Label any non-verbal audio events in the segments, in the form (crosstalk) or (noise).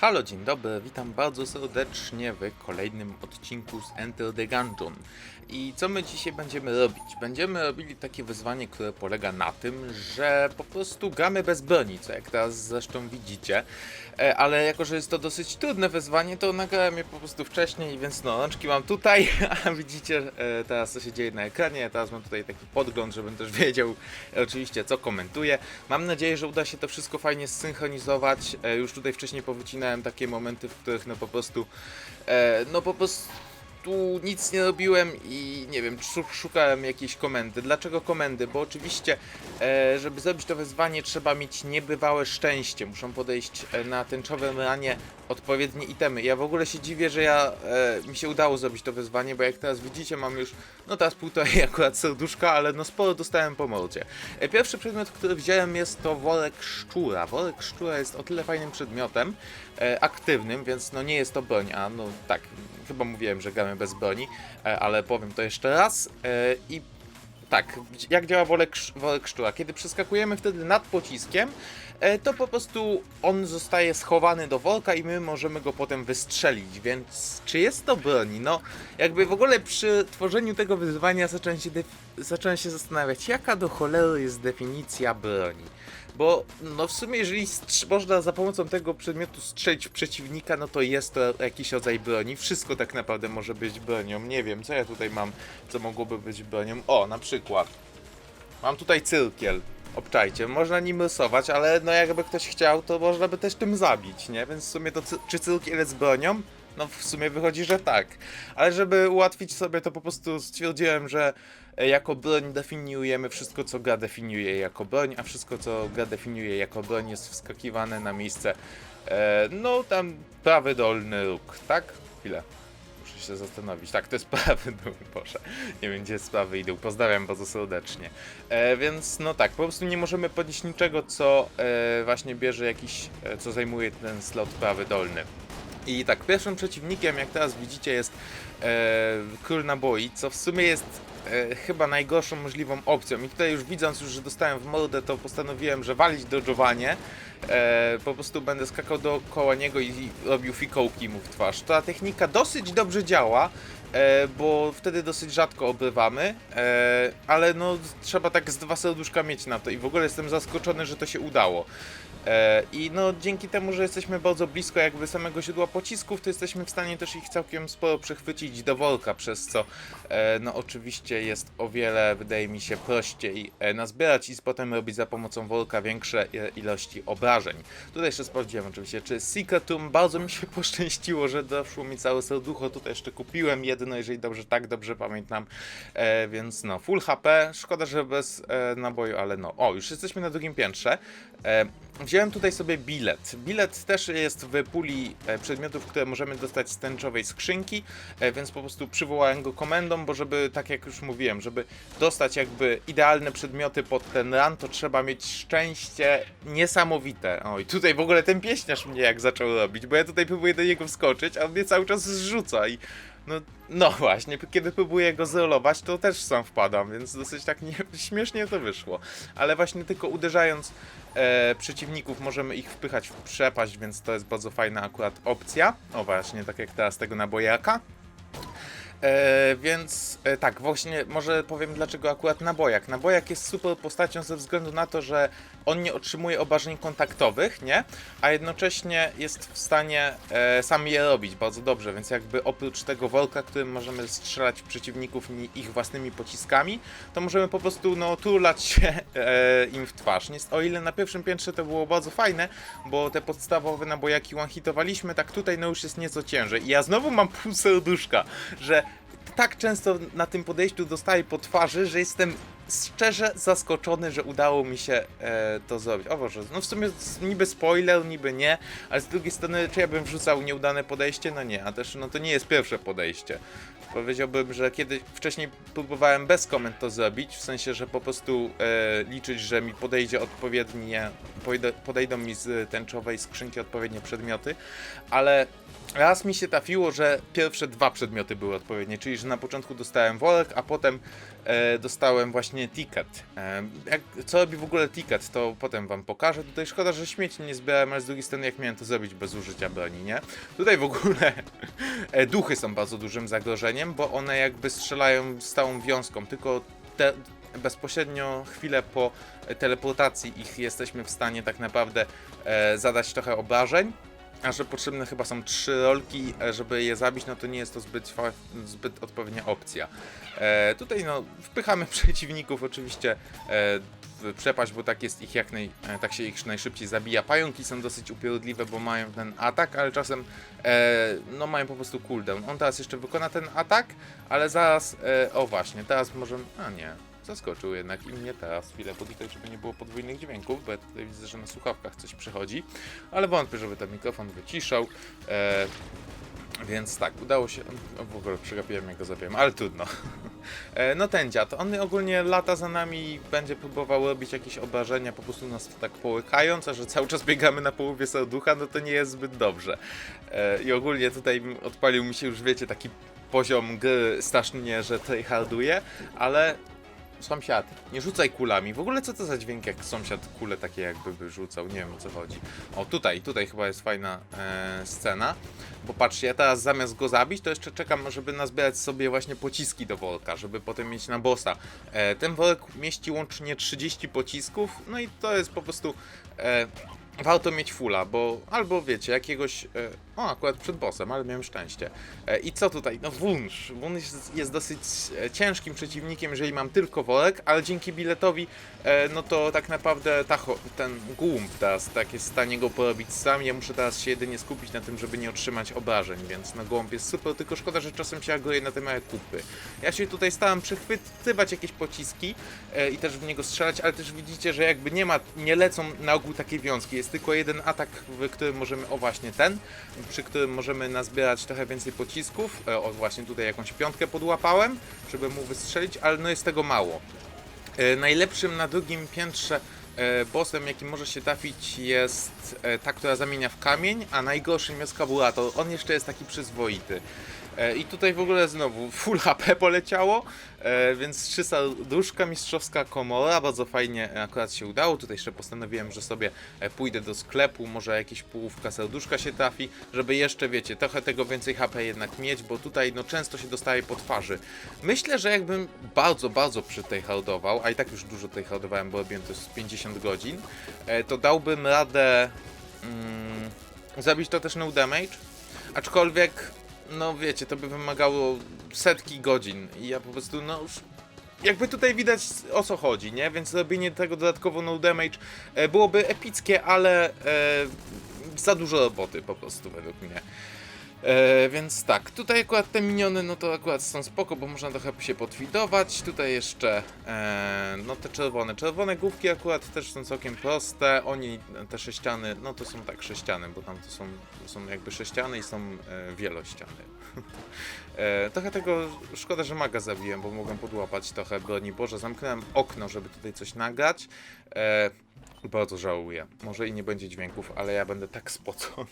Halo, dzień dobry, witam bardzo serdecznie w kolejnym odcinku z Enter the Gungeon. I co my dzisiaj będziemy robić? Będziemy robili takie wyzwanie, które polega na tym, że po prostu gramy bez broni, co jak teraz zresztą widzicie. E, Ale jako, że jest to dosyć trudne wyzwanie, to nagrałem je po prostu wcześniej, więc no, rączki mam tutaj, (laughs) a widzicie e, teraz co się dzieje na ekranie. Teraz mam tutaj taki podgląd, żebym też wiedział e, oczywiście co komentuję. Mam nadzieję, że uda się to wszystko fajnie zsynchronizować. Już tutaj wcześniej powycinałem takie momenty, w których no po prostu, no po prostu tu nic nie robiłem i nie wiem, szu- szukałem jakiejś komendy. Dlaczego komendy? Bo oczywiście, e, żeby zrobić to wyzwanie, trzeba mieć niebywałe szczęście. Muszą podejść e, na tęczowym ranie odpowiednie itemy. Ja w ogóle się dziwię, że ja e, mi się udało zrobić to wyzwanie, bo jak teraz widzicie, mam już, no teraz półtorej (laughs) akurat serduszka, ale no sporo dostałem po mordzie. Pierwszy przedmiot, który wziąłem jest to worek szczura. Worek szczura jest o tyle fajnym przedmiotem, aktywnym, więc no nie jest to broń, a no tak, chyba mówiłem, że gramy bez broni, e, ale powiem to jeszcze raz e, i tak, jak działa worek, worek szczura? Kiedy przeskakujemy wtedy nad pociskiem, e, to po prostu on zostaje schowany do worka i my możemy go potem wystrzelić, więc czy jest to broni? No, jakby w ogóle przy tworzeniu tego wyzwania zacząłem się, zacząłem się zastanawiać, jaka do cholery jest definicja broni. Bo no w sumie jeżeli można za pomocą tego przedmiotu strzelić w przeciwnika, no to jest to jakiś rodzaj broni. Wszystko tak naprawdę może być bronią. Nie wiem, co ja tutaj mam, co mogłoby być bronią. O, na przykład. Mam tutaj cyrkiel. Obczajcie, można nim rysować, ale no jakby ktoś chciał, to można by też tym zabić, nie? Więc w sumie to czy cyrkiel jest bronią? No w sumie wychodzi, że tak. Ale żeby ułatwić sobie to po prostu stwierdziłem, że jako broń definiujemy wszystko, co gra definiuje jako broń, a wszystko, co gra definiuje jako broń jest wskakiwane na miejsce, e, no tam prawy dolny róg, tak? Chwilę. Muszę się zastanowić. Tak, to jest (laughs) prawy dół. Nie wiem, gdzie jest prawy i dół. Pozdrawiam bardzo serdecznie. E, więc no tak, po prostu nie możemy podnieść niczego, co e, właśnie bierze jakiś, e, co zajmuje ten slot prawy dolny. I tak, pierwszym przeciwnikiem, jak teraz widzicie, jest e, król naboi, co w sumie jest e, chyba najgorszą możliwą opcją. I tutaj już widząc, już, że dostałem w mordę, to postanowiłem, że walić dodżowanie. E, po prostu będę skakał dookoła niego i robił fikołki mu w twarz. Ta technika dosyć dobrze działa, e, bo wtedy dosyć rzadko obrywamy, e, ale no trzeba tak z dwa serduszka mieć na to i w ogóle jestem zaskoczony, że to się udało. E, I no dzięki temu, że jesteśmy bardzo blisko jakby samego źródła pocisków, to jesteśmy w stanie też ich całkiem sporo przechwycić do worka, przez co e, no oczywiście jest o wiele, wydaje mi się, prościej e, nazbierać i potem robić za pomocą worka większe ilości obrażeń. Tutaj jeszcze sprawdziłem oczywiście, czy Secretum, bardzo mi się (laughs) poszczęściło, że doszło mi całe serducho, tutaj jeszcze kupiłem jedno, jeżeli dobrze, tak dobrze pamiętam, więc no, full HP, szkoda, że bez naboju, ale no, o, już jesteśmy na drugim piętrze. Wziąłem tutaj sobie bilet. Bilet też jest w puli e, przedmiotów, które możemy dostać z tęczowej skrzynki, e, więc po prostu przywołałem go komendą, bo żeby, tak jak już mówiłem, żeby dostać jakby idealne przedmioty pod ten run, to trzeba mieć szczęście niesamowite. Oj, tutaj w ogóle ten pieśniarz mnie jak zaczął robić, bo ja tutaj próbuję do niego wskoczyć, a on mnie cały czas zrzuca i no, no właśnie, kiedy próbuję go zrolować, to też sam wpadam, więc dosyć tak nie, (laughs) śmiesznie to wyszło. Ale właśnie tylko uderzając e, przeciwników możemy ich wpychać w przepaść, więc to jest bardzo fajna akurat opcja. O właśnie, tak jak teraz tego nabojaka. E, więc e, tak, właśnie może powiem dlaczego akurat nabojak. Nabojak jest super postacią ze względu na to, że on nie otrzymuje obrażeń kontaktowych, nie? A jednocześnie jest w stanie e, sam je robić bardzo dobrze, więc jakby oprócz tego worka, którym możemy strzelać przeciwników ni- ich własnymi pociskami, to możemy po prostu no turlać się e, im w twarz. O ile na pierwszym piętrze to było bardzo fajne, bo te podstawowe nabojaki one-hitowaliśmy, tak tutaj no już jest nieco ciężej. I ja znowu mam pół serduszka, że tak często na tym podejściu dostaję po twarzy, że jestem szczerze zaskoczony, że udało mi się e, to zrobić. O Boże, no w sumie niby spoiler, niby nie, ale z drugiej strony, czy ja bym wrzucał nieudane podejście? No nie, a też no to nie jest pierwsze podejście. Powiedziałbym, że kiedy wcześniej próbowałem bez komend to zrobić, w sensie, że po prostu e, liczyć, że mi podejdzie odpowiednie, podejdą mi z tęczowej skrzynki odpowiednie przedmioty, ale raz mi się trafiło, że pierwsze dwa przedmioty były odpowiednie, czyli że na początku dostałem worek, a potem e, dostałem właśnie właśnie Ticket. Jak, co robi w ogóle Ticket, to potem wam pokażę. Tutaj szkoda, że śmieci nie zbierałem, ale z drugiej strony jak miałem to zrobić bez użycia broni, nie? Tutaj w ogóle (laughs) e, duchy są bardzo dużym zagrożeniem, bo one jakby strzelają stałą wiązką, tylko te, bezpośrednio chwilę po teleportacji ich jesteśmy w stanie tak naprawdę e, zadać trochę obrażeń. A że potrzebne chyba są trzy rolki, e, żeby je zabić, no to nie jest to zbyt, zbyt odpowiednia opcja. E, tutaj no, wpychamy (laughs) przeciwników oczywiście e, w przepaść, bo tak jest ich jak naj, e, tak się ich najszybciej zabija. Pająki są dosyć upierdliwe, bo mają ten atak, ale czasem e, no mają po prostu cooldown. On teraz jeszcze wykona ten atak, ale zaraz, e, o właśnie, teraz możemy, a nie, zaskoczył jednak i mnie teraz chwilę podlikać, żeby nie było podwójnych dźwięków, bo ja tutaj widzę, że na słuchawkach coś przychodzi, ale wątpię, żeby ten mikrofon wyciszał. E, więc tak, udało się. O, w ogóle przegapiłem jak go zabiłem, ale trudno. (laughs) E, no ten dziad, on ogólnie lata za nami i będzie próbował robić jakieś obrażenia, po prostu nas tak połykając, a że cały czas biegamy na połowie serducha, no to nie jest zbyt dobrze. E, I ogólnie tutaj odpalił mi się już, wiecie, taki poziom gry strasznie, że tryharduje, ale Sąsiad, nie rzucaj kulami. W ogóle co to za dźwięk, jak sąsiad kule takie jakby wyrzucał? Nie wiem o co chodzi. O, tutaj, tutaj chyba jest fajna e, scena. Bo patrzcie, ja teraz zamiast go zabić, to jeszcze czekam, żeby nazbierać sobie właśnie pociski do worka, żeby potem mieć na bossa. E, ten worek mieści łącznie 30 pocisków, no i to jest po prostu... E, warto mieć fulla, bo albo wiecie, jakiegoś. E, o, akurat przed bossem, ale miałem szczęście. E, I co tutaj? No, Wunsz. Wunsz jest, dosyć e, ciężkim przeciwnikiem, jeżeli mam tylko worek, ale dzięki biletowi, e, no to tak naprawdę ta, ten głumb teraz tak jest w stanie go porobić sam. Ja muszę teraz się jedynie skupić na tym, żeby nie otrzymać obrażeń, więc no głąb jest super, tylko szkoda, że czasem się aguje na te małe kupy. Ja się tutaj starałem przechwytywać jakieś pociski i też w niego strzelać, ale też widzicie, że jakby nie ma, nie lecą na ogół takie wiązki. Jest tylko jeden atak, w którym możemy, o właśnie ten, przy którym możemy nazbierać trochę więcej pocisków. E, o właśnie tutaj jakąś piątkę podłapałem, żeby mu wystrzelić, ale no jest tego mało. E, najlepszym na drugim piętrze e, bossem, jaki może się trafić jest ta, która zamienia w kamień, a najgorszym jest kabulator. On jeszcze jest taki przyzwoity. E, I tutaj w ogóle znowu full HP poleciało, e, więc trzy serduszka, mistrzowska komora, bardzo fajnie akurat się udało. Tutaj jeszcze postanowiłem, że sobie e, pójdę do sklepu, może jakieś połówka serduszka się trafi, żeby jeszcze, wiecie, trochę tego więcej HP jednak mieć, bo tutaj no często się dostaje po twarzy. Myślę, że jakbym bardzo, bardzo przy tej hardował, a i tak już dużo tej hardowałem, bo robiłem to z 50 godzin, to dałbym radę mm, zabić to też no damage, aczkolwiek no wiecie, to by wymagało setki godzin i ja po prostu, no już jakby tutaj widać o co chodzi, nie? Więc robienie tego dodatkowo no damage e, byłoby epickie, ale e, za dużo roboty po prostu według mnie. E, więc tak, tutaj akurat te miniony, no to akurat są spoko, bo można trochę się potwidować. Tutaj jeszcze, e, no te czerwone. Czerwone główki akurat też są całkiem proste. Oni, te sześciany, no to są tak sześciany, bo tam to są, są jakby sześciany i są e, wielościany. (laughs) e, trochę tego, szkoda, że maga zabiłem, bo mogłem podłapać trochę broni. Boże, zamknąłem okno, żeby tutaj coś nagrać. E, bardzo żałuję. Może i nie będzie dźwięków, ale ja będę tak spocony.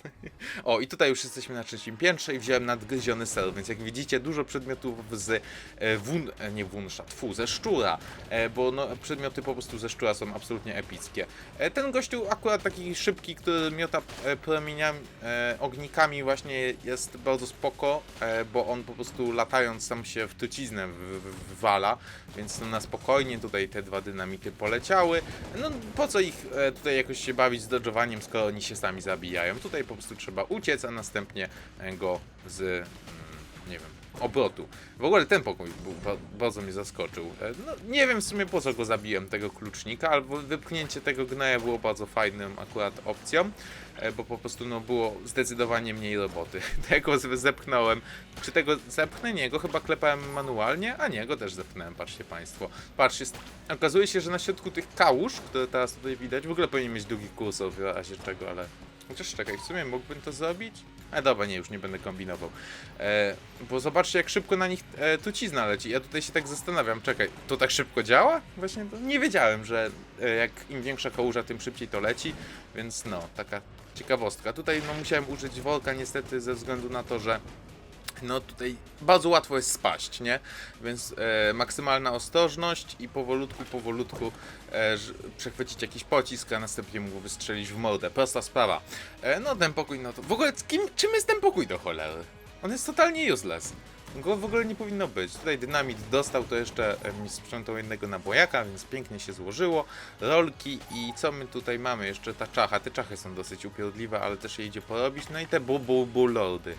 O, i tutaj już jesteśmy na trzecim piętrze i wziąłem nadgryziony ser, więc jak widzicie, dużo przedmiotów z e, wun, e, nie wunsza, tfu, ze szczura, e, bo no, przedmioty po prostu ze szczura są absolutnie epickie. Ten gościu akurat taki szybki, który miota promieniami, ognikami właśnie jest bardzo spoko, bo on po prostu latając sam się w truciznę w, w, wwala, więc no, na spokojnie tutaj te dwa dynamity poleciały. No po co ich e, tutaj jakoś się bawić z dodżowaniem, skoro oni się sami zabijają. Tutaj po prostu trzeba uciec, a następnie e, go z, nie wiem, obrotu. W ogóle ten pokój był, ba- bardzo mnie zaskoczył. E, No, nie wiem w sumie po co go zabiłem, tego klucznika, albo wypchnięcie tego gnoja było bardzo fajną akurat opcją, e, bo po prostu no, było zdecydowanie mniej roboty. (laughs) Tego zepchnąłem. Czy tego zepchnięcie go chyba klepałem manualnie? A nie, go też zepchnąłem, patrzcie Państwo. Patrzcie, okazuje się, że na środku tych kałuż, które teraz tutaj widać, w ogóle powinien mieć długi kursor w razie czego, ale... Chociaż czekaj, w sumie mógłbym to zrobić? A dobra, nie, już nie będę kombinował. E, bo zobaczcie, jak szybko na nich e, trucizna leci. Ja tutaj się tak zastanawiam, czekaj, to tak szybko działa? Właśnie to nie wiedziałem, że e, jak im większa kałuża, tym szybciej to leci, więc no, taka ciekawostka. Tutaj no, musiałem użyć worka niestety ze względu na to, że no tutaj bardzo łatwo jest spaść, nie? Więc e, maksymalna ostrożność i powolutku, powolutku e, przechwycić jakiś pocisk, a następnie mógł wystrzelić w mordę. Prosta sprawa. E, no ten pokój, no to... W ogóle kim, czym jest ten pokój do cholery? On jest totalnie useless. Go w ogóle nie powinno być. Tutaj dynamit dostał, to jeszcze e, mi sprzątał jednego nabojaka, więc pięknie się złożyło. Rolki i co my tutaj mamy? Jeszcze ta czacha. Te czachy są dosyć upierdliwe, ale też je idzie porobić. No i te bu bu bu lordy,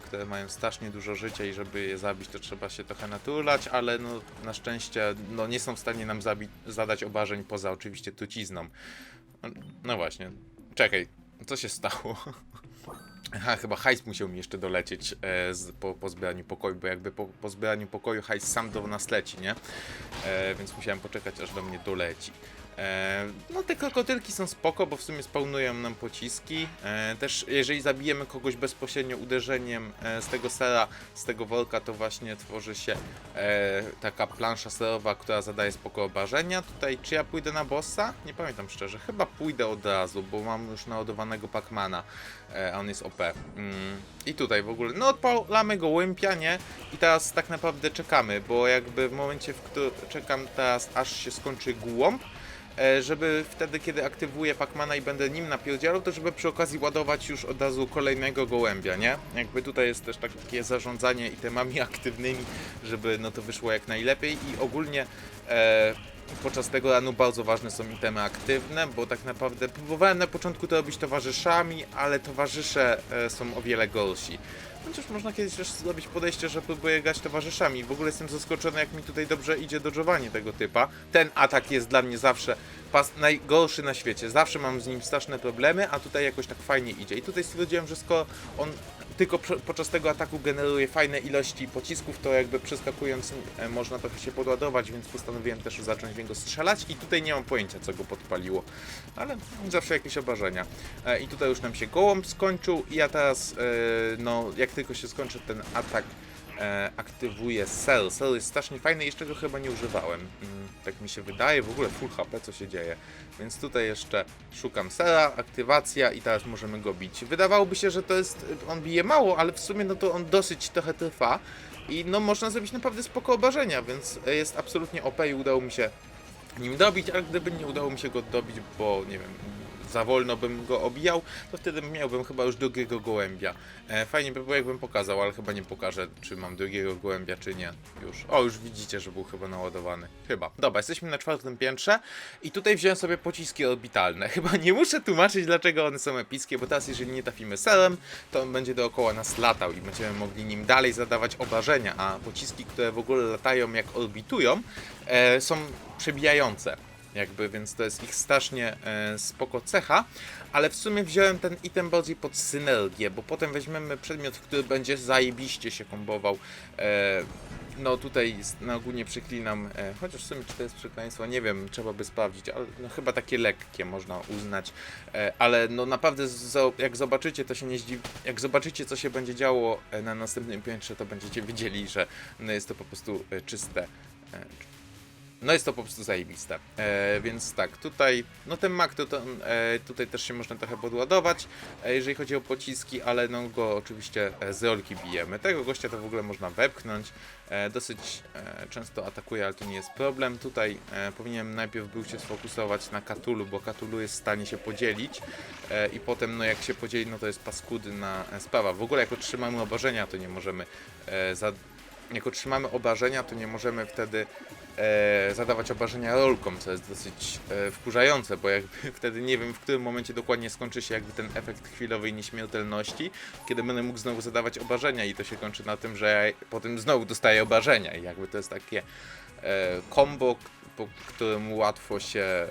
które mają strasznie dużo życia i żeby je zabić, to trzeba się trochę naturlać, ale no na szczęście no, nie są w stanie nam zabi- zadać obrażeń poza oczywiście trucizną. No, no właśnie. Czekaj, co się stało? (laughs) Aha, chyba hajs musiał mi jeszcze dolecieć e, z, po, po zbieraniu pokoju, bo jakby po, po zbieraniu pokoju hajs sam do nas leci, nie? E, więc musiałem poczekać, aż do mnie doleci. E, no te krokodylki są spoko, bo w sumie spawnują nam pociski. E, też jeżeli zabijemy kogoś bezpośrednio uderzeniem e, z tego sera, z tego worka, to właśnie tworzy się taka plansza serowa, która zadaje spoko obrażenia. Tutaj czy ja pójdę na bossa? Nie pamiętam szczerze. Chyba pójdę od razu, bo mam już naładowanego Pacmana, a on jest OP. Mm. I tutaj w ogóle, no odpalamy go łympia, nie? I teraz tak naprawdę czekamy, bo jakby w momencie, w którym czekam teraz, aż się skończy głąb, żeby wtedy, kiedy aktywuję Pacmana i będę nim napierdzielał, to żeby przy okazji ładować już od razu kolejnego gołębia, nie? Jakby tutaj jest też takie zarządzanie itemami (laughs) aktywnymi, żeby no to wyszło jak najlepiej i ogólnie e, podczas tego ranu bardzo ważne są itemy aktywne, bo tak naprawdę próbowałem na początku to robić towarzyszami, ale towarzysze e, są o wiele gorsi. Chociaż można kiedyś też zrobić podejście, że próbuję grać towarzyszami. W ogóle jestem zaskoczony, jak mi tutaj dobrze idzie dodżowanie tego typa. Ten atak jest dla mnie zawsze najgorszy na świecie. Zawsze mam z nim straszne problemy, a tutaj jakoś tak fajnie idzie. I tutaj stwierdziłem, że skoro on tylko podczas tego ataku generuje fajne ilości pocisków, to jakby przeskakując e, można trochę się podładować, więc postanowiłem też zacząć w niego strzelać i tutaj nie mam pojęcia, co go podpaliło. Ale zawsze jakieś obrażenia. E, I tutaj już nam się gołąb skończył i ja teraz, e, no jak tylko się skończy ten atak, e, aktywuję Cell. Cell jest strasznie fajny, jeszcze go chyba nie używałem. Mm, tak mi się wydaje, w ogóle full HP, co się dzieje. Więc tutaj jeszcze szukam Cella, aktywacja i teraz możemy go bić. Wydawałoby się, że to jest, on bije mało, ale w sumie no to on dosyć trochę trwa. I no można zrobić naprawdę spoko obrażenia, więc jest absolutnie OP i udało mi się nim dobić, ale gdyby nie udało mi się go dobić, bo nie wiem, za wolno bym go obijał, to wtedy miałbym chyba już drugiego gołębia. E, fajnie by było jakbym pokazał, ale chyba nie pokażę, czy mam drugiego gołębia, czy nie. Już. O, już widzicie, że był chyba naładowany. Chyba. Dobra, jesteśmy na czwartym piętrze i tutaj wziąłem sobie pociski orbitalne. (laughs) Chyba nie muszę tłumaczyć, dlaczego one są epickie, bo teraz jeżeli nie trafimy selem, to on będzie dookoła nas latał i będziemy mogli nim dalej zadawać obrażenia, a pociski, które w ogóle latają jak orbitują, e, są przebijające jakby, więc to jest ich strasznie e, spoko cecha, ale w sumie wziąłem ten item bardziej pod synergię, bo potem weźmiemy przedmiot, który będzie zajebiście się kombował. E, no tutaj na ogólnie przeklinam, e, chociaż w sumie czy to jest przekleństwo, nie wiem, trzeba by sprawdzić, ale no, chyba takie lekkie można uznać, e, ale no naprawdę jak zobaczycie, to się nie zdziw... jak zobaczycie co się będzie działo e, na następnym piętrze, to będziecie wiedzieli, że no, jest to po prostu e, czyste e, no jest to po prostu zajebiste. E, więc tak, tutaj, no ten Mac, to, to, e, tutaj też się można trochę podładować, e, jeżeli chodzi o pociski, ale no go oczywiście e, z rolki bijemy. Tego gościa to w ogóle można wepchnąć. E, dosyć e, często atakuje, ale to nie jest problem. Tutaj e, powinienem najpierw był się sfokusować na Katulu, bo Katulu jest w stanie się podzielić e, i potem, no jak się podzieli, no to jest paskudna sprawa. W ogóle jak otrzymamy obrażenia, to nie możemy e, za... Jak otrzymamy obrażenia, to nie możemy wtedy e, zadawać obrażenia rolkom, co jest dosyć e, wkurzające, bo jakby (laughs) wtedy nie wiem w którym momencie dokładnie skończy się jakby ten efekt chwilowej nieśmiertelności, kiedy będę mógł znowu zadawać obrażenia i to się kończy na tym, że ja potem znowu dostaję obrażenia. I jakby to jest takie e, combo, po którym łatwo się e,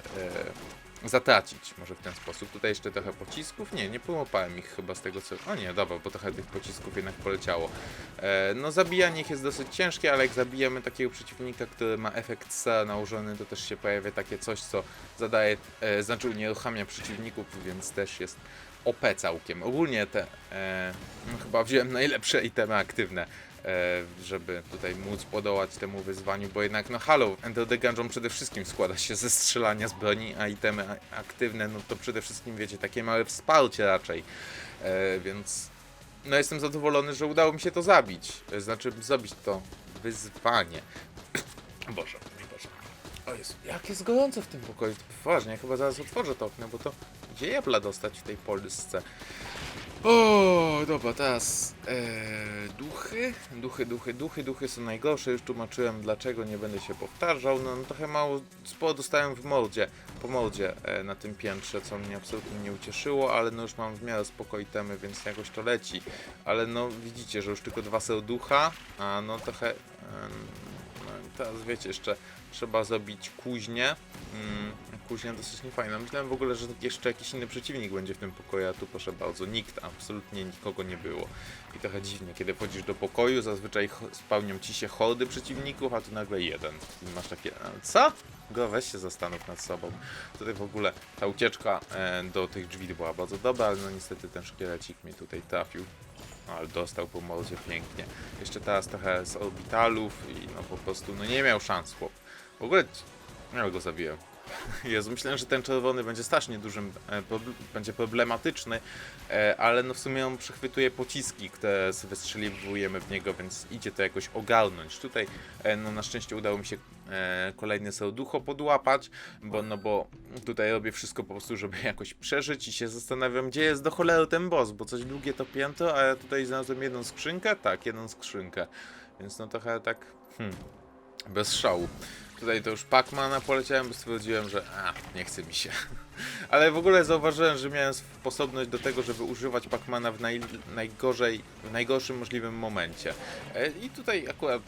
zatracić, może w ten sposób. Tutaj jeszcze trochę pocisków, nie, nie połapałem ich chyba z tego co... O nie, dobra, bo trochę tych pocisków jednak poleciało. E, no zabijanie ich jest dosyć ciężkie, ale jak zabijemy takiego przeciwnika, który ma efekt S nałożony, to też się pojawia takie coś, co zadaje, e, znaczy unieruchamia przeciwników, więc też jest OP całkiem. Ogólnie te, e, no chyba wziąłem najlepsze itemy aktywne, żeby tutaj móc podołać temu wyzwaniu, bo jednak no halo, the Gungeon przede wszystkim składa się ze strzelania z broni, a itemy aktywne, no to przede wszystkim wiecie, takie małe wsparcie raczej, e, więc no jestem zadowolony, że udało mi się to zabić. E, Znaczy, zrobić to wyzwanie. (coughs) Boże, Boże. O Jezu, jak jest gorąco w tym pokoju. Poważnie, ja chyba zaraz otworzę to okno, bo to gdzie jabla dostać w tej Polsce? O, dobra, teraz e, duchy, duchy, duchy, duchy, duchy są najgorsze, już tłumaczyłem dlaczego, nie będę się powtarzał, no, no trochę mało, sporo dostałem w mordzie, po mordzie e, na tym piętrze, co mnie absolutnie nie ucieszyło, ale no już mam w miarę spokoj temy, więc jakoś to leci, ale no widzicie, że już tylko dwa serducha, a no trochę, i teraz wiecie, jeszcze trzeba zrobić kuźnię, mm, kuźnia dosyć niefajna, myślałem w ogóle, że jeszcze jakiś inny przeciwnik będzie w tym pokoju, a tu proszę bardzo, nikt, absolutnie nikogo nie było. I trochę dziwnie, kiedy wchodzisz do pokoju, zazwyczaj spełnią ci się hordy przeciwników, a tu nagle jeden. I masz takie, "A, co? Go, weź się zastanów nad sobą. Tutaj w ogóle ta ucieczka e, do tych drzwi była bardzo dobra, ale no niestety ten szkielecik mnie tutaj trafił. No, ale dostał po mordzie pięknie. Jeszcze teraz trochę z orbitalów i no po prostu, no nie miał szans chłop. W ogóle, ja go zabiłem. Jezu, myślałem, że ten czerwony będzie strasznie dużym, e, będzie problematyczny, e, ale no w sumie on przechwytuje pociski, które wystrzeliwujemy w niego, więc idzie to jakoś ogarnąć. Tutaj e, no na szczęście udało mi się kolejny serducho podłapać, bo no bo tutaj robię wszystko po prostu, żeby (laughs) jakoś przeżyć i się zastanawiam, gdzie jest do cholery ten boss, bo coś długie to piętro, a ja tutaj znalazłem jedną skrzynkę, tak, jedną skrzynkę, więc no trochę tak, hmm, bez szału. Tutaj to już Pacmana poleciałem, bo stwierdziłem, że a, nie chce mi się. (laughs) Ale w ogóle zauważyłem, że miałem sposobność do tego, żeby używać Pacmana w naj, najgorzej, w najgorszym możliwym momencie. E, I tutaj akurat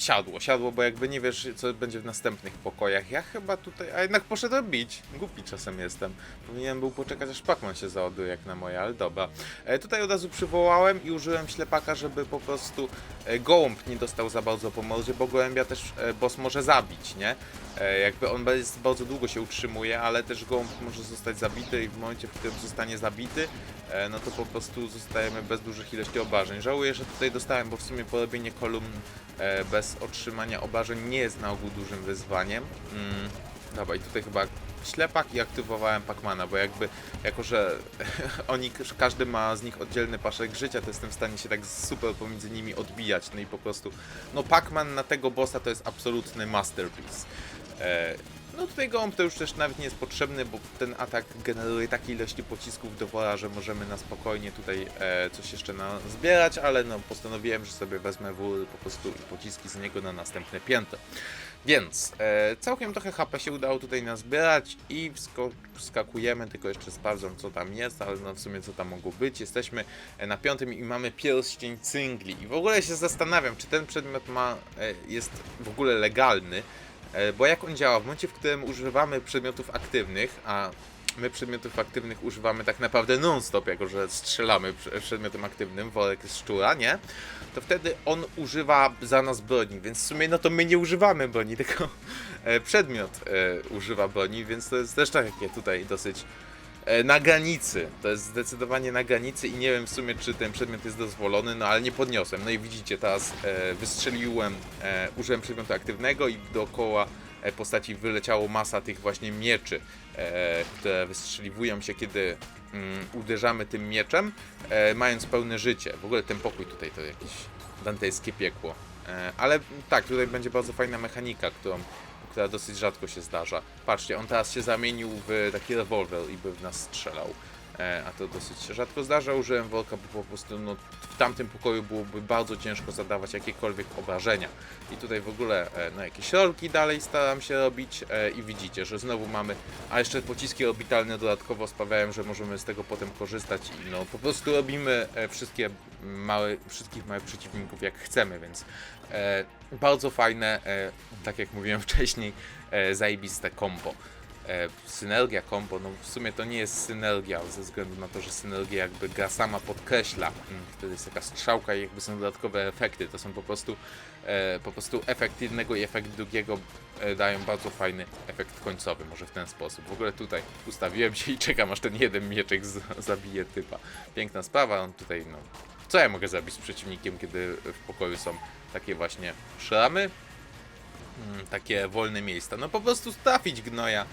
siadło, siadło, bo jakby nie wiesz, co będzie w następnych pokojach. Ja chyba tutaj, a jednak poszedłem bić. Głupi czasem jestem. Powinienem był poczekać, aż Pacman się załaduje jak na moje, ale dobra. E, tutaj od razu przywołałem i użyłem ślepaka, żeby po prostu e, gołąb nie dostał za bardzo po mordzie, bo gołębia też e, boss może zabić, nie? E, jakby on bardzo długo się utrzymuje, ale też gołąb może zostać zabity i w momencie, w którym zostanie zabity, e, no to po prostu zostajemy bez dużych ilości obrażeń. Żałuję, że tutaj dostałem, bo w sumie porobienie kolumn e, bez otrzymania obrażeń nie jest na ogół dużym wyzwaniem. Mm, dobra, i tutaj chyba ślepak i aktywowałem Pacmana, bo jakby, jako że (laughs) oni, każdy ma z nich oddzielny paszek życia, to jestem w stanie się tak super pomiędzy nimi odbijać, no i po prostu, no Pacman na tego bossa to jest absolutny masterpiece. E, no tutaj gołąb to już też nawet nie jest potrzebny, bo ten atak generuje takie ilości pocisków do wora, że możemy na spokojnie tutaj e, coś jeszcze zbierać, ale no postanowiłem, że sobie wezmę wór po prostu i pociski z niego na następne piętro. Więc e, całkiem trochę HP się udało tutaj nazbierać i wskakujemy, tylko jeszcze sprawdzam co tam jest, ale no w sumie co tam mogło być. Jesteśmy e, na piątym i mamy pierścień cyngli i w ogóle się zastanawiam, czy ten przedmiot ma, e, jest w ogóle legalny, Bo jak on działa? W momencie, w którym używamy przedmiotów aktywnych, a my przedmiotów aktywnych używamy tak naprawdę non-stop, jako że strzelamy prze- przedmiotem aktywnym, worek z szczura, nie? To wtedy on używa za nas broni, więc w sumie no to my nie używamy broni, (laughs) tylko e, przedmiot e, używa broni, więc to jest też takie tutaj dosyć e, na granicy. To jest zdecydowanie na granicy i nie wiem w sumie, czy ten przedmiot jest dozwolony, no ale nie podniosłem. No i widzicie, teraz e, wystrzeliłem, e, użyłem przedmiotu aktywnego i dookoła e, postaci wyleciało masa tych właśnie mieczy, e, które wystrzeliwują się, kiedy mm, uderzamy tym mieczem, e, mając pełne życie. W ogóle ten pokój tutaj to jakieś dantejskie piekło. E, ale tak, tutaj będzie bardzo fajna mechanika, którą która dosyć rzadko się zdarza. Patrzcie, on teraz się zamienił w taki rewolwer i by w nas strzelał. E, a to dosyć rzadko zdarza. Użyłem worka, bo po prostu no, w tamtym pokoju byłoby bardzo ciężko zadawać jakiekolwiek obrażenia. I tutaj w ogóle e, no, jakieś rolki dalej staram się robić e, i widzicie, że znowu mamy, a jeszcze pociski orbitalne dodatkowo sprawiają, że możemy z tego potem korzystać i no po prostu robimy wszystkie małe, wszystkich małych przeciwników jak chcemy, więc bardzo fajne, tak jak mówiłem (laughs) wcześniej, zajebiste combo. E, synergia combo, no w sumie to nie jest synergia, ze względu na to, że synergia jakby gra sama podkreśla, mm, wtedy jest taka strzałka i jakby są dodatkowe efekty, to są po prostu e, po prostu efekt jednego i efekt drugiego e, dają bardzo fajny efekt końcowy, może w ten sposób. W ogóle tutaj ustawiłem się i czekam aż ten jeden mieczek zabije typa. Piękna sprawa, on tutaj no, co ja mogę zrobić z przeciwnikiem, kiedy w pokoju są takie właśnie szramy, takie wolne miejsca. No po prostu trafić gnoja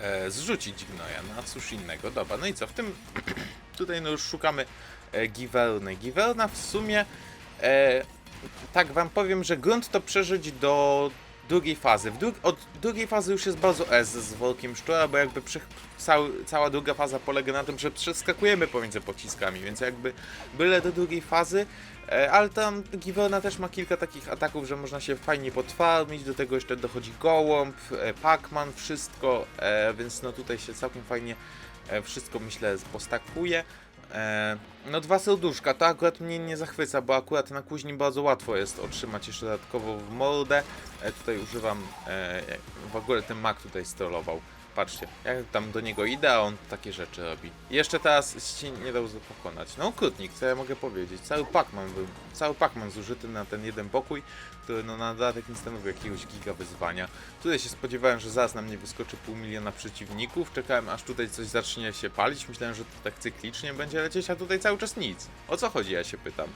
e, zrzucić gnoja na cóż innego. Dobra, no i co? W tym (clears throat) tutaj no już szukamy e, Giverny. Giverna w sumie e, tak wam powiem, że grunt to przeżyć do drugiej fazy. Dru od drugiej fazy już jest bardzo S z Wolkiem Szczura, bo jakby cała druga faza polega na tym, że przeskakujemy pomiędzy pociskami, więc jakby byle do drugiej fazy, ale tam Giverna też ma kilka takich ataków, że można się fajnie potwarmić, do tego jeszcze dochodzi Gołąb, e, Pac-Man, wszystko, e, więc no tutaj się całkiem fajnie e, wszystko myślę postakuje. E, no dwa serduszka, to akurat mnie nie zachwyca, bo akurat na kuźni bardzo łatwo jest otrzymać jeszcze dodatkowo w mordę. E, tutaj używam, e, w ogóle ten mak tutaj strollował. Patrzcie, jak tam do niego idę, a on takie rzeczy robi. Jeszcze teraz się nie dał pokonać. No okrutnik, co ja mogę powiedzieć. Cały Pac-Man był, cały Pac-Man zużyty na ten jeden pokój, który no na dodatek nie stanowi jakiegoś giga wyzwania. Tutaj się spodziewałem, że zaraz na mnie wyskoczy pół miliona przeciwników. Czekałem aż tutaj coś zacznie się palić. Myślałem, że to tak cyklicznie będzie lecieć, a tutaj cały czas nic. O co chodzi, ja się pytam.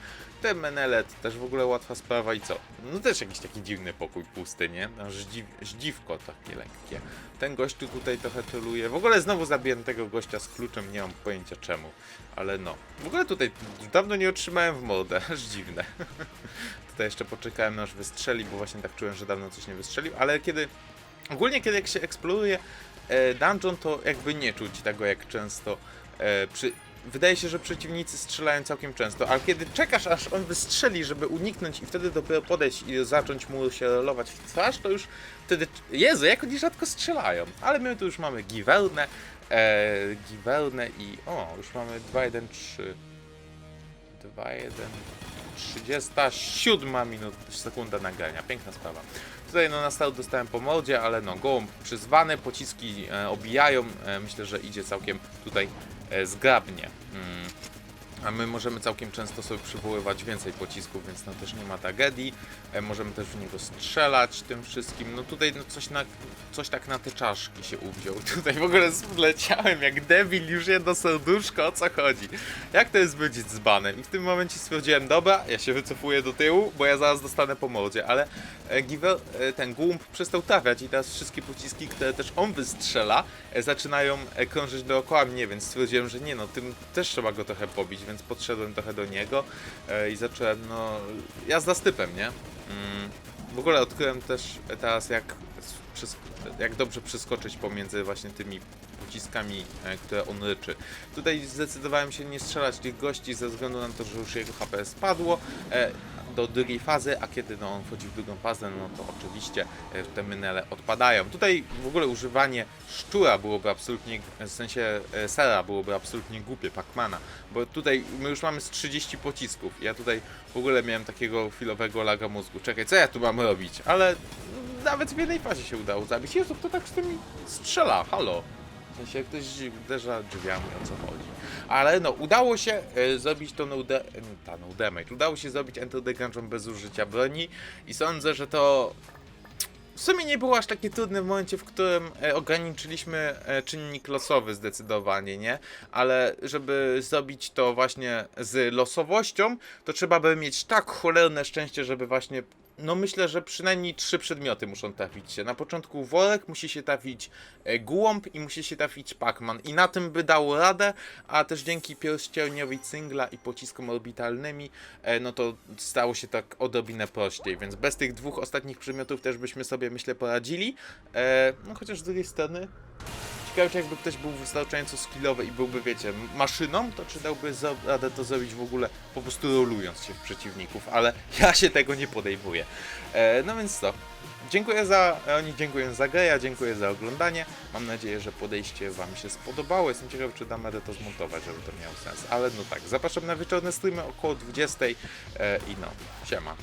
Ten Menelet też w ogóle łatwa sprawa i co? No też jakiś taki dziwny pokój pusty, nie? No, Żdziw, żdziwko takie lekkie. Ten gościu tutaj trochę troluje. W ogóle znowu zabiłem tego gościa z kluczem, nie mam pojęcia czemu. Ale no. W ogóle tutaj dawno nie otrzymałem w mordę. (laughs) Aż dziwne. Tutaj jeszcze poczekałem aż wystrzeli, bo właśnie tak czułem, że dawno coś nie wystrzelił. Ale kiedy... Ogólnie kiedy jak się eksploruje e, dungeon, to jakby nie czuć tego jak często e, przy... Wydaje się, że przeciwnicy strzelają całkiem często, ale kiedy czekasz aż on wystrzeli, żeby uniknąć i wtedy dopiero podejść i zacząć mu się rolować w twarz, to już wtedy... Jezu, jak oni rzadko strzelają. Ale my tu już mamy Giwełnę, e, i... O, już mamy 2, 1, 3... 2, 1, 37 minut, sekunda nagrania. Piękna sprawa. Tutaj no na start dostałem po mordzie, ale no gołąb przyzwany, pociski e, obijają. E, myślę, że idzie całkiem tutaj e, zgrabnie. Mm. A my możemy całkiem często sobie przywoływać więcej pocisków, więc no też nie ma tragedii. E, możemy też w niego strzelać tym wszystkim. No tutaj no coś, na, coś tak na te czaszki się uwziął. (laughs) Tutaj w ogóle zleciałem jak debil, już jedno serduszko, o co chodzi? Jak to jest być dzbanem? I w tym momencie stwierdziłem, dobra, ja się wycofuję do tyłu, bo ja zaraz dostanę po mordzie, ale e, Giver, e, ten głąb przestał trafiać i teraz wszystkie pociski, które też on wystrzela, zaczynają krążyć dookoła mnie, więc stwierdziłem, że nie no, tym też trzeba go trochę pobić, więc podszedłem trochę do niego e, i zacząłem, no, jazda z typem, nie? Mm, w ogóle odkryłem też teraz, jak, jak dobrze przeskoczyć pomiędzy właśnie tymi pociskami, e, które on ryczy. Tutaj zdecydowałem się nie strzelać tych gości ze względu na to, że już jego HP spadło e, do drugiej fazy, a kiedy no, on wchodzi w drugą fazę, no to oczywiście e, te mynele odpadają. Tutaj w ogóle używanie szczura byłoby absolutnie, w sensie e, sera byłoby absolutnie głupie, Pacmana, bo tutaj my już mamy z 30 pocisków. Ja tutaj w ogóle miałem takiego chwilowego laga mózgu. Czekaj, co ja tu mam robić? Ale nawet w jednej fazie się udało zabić. Jezu, kto tak z tym strzela? Halo? W sensie ktoś uderza drzwiami, o co chodzi. Ale no, udało się e, zrobić to no, de- e, ta, no damage. Udało się zrobić Gungeon bez użycia broni i sądzę, że to w sumie nie było aż takie trudne w momencie, w którym e, ograniczyliśmy e, czynnik losowy zdecydowanie, nie? Ale żeby zrobić to właśnie z losowością, to trzeba by mieć tak cholerne szczęście, żeby właśnie no myślę, że przynajmniej trzy przedmioty muszą trafić się. Na początku worek, musi się trafić e, głąb i musi się trafić Pac-Man. I na tym by dało radę, a też dzięki pierścieniowi cingla i pociskom orbitalnymi, e, no to stało się tak odrobinę prościej. Więc bez tych dwóch ostatnich przedmiotów też byśmy sobie, myślę, poradzili. E, no chociaż z drugiej strony, czy jakby ktoś był wystarczająco skillowy i byłby, wiecie, maszyną, to czy dałby radę to zrobić w ogóle po prostu rolując się w przeciwników, ale (laughs) ja się tego nie podejmuję. E, no więc co? Dziękuję za, oni dziękuję za grę, ja dziękuję za oglądanie. Mam nadzieję, że podejście Wam się spodobało. Jestem ciekaw, czy dam radę to zmontować, żeby to miało sens. Ale no tak, zapraszam na wieczorne streamy około 20 e, i no, siema.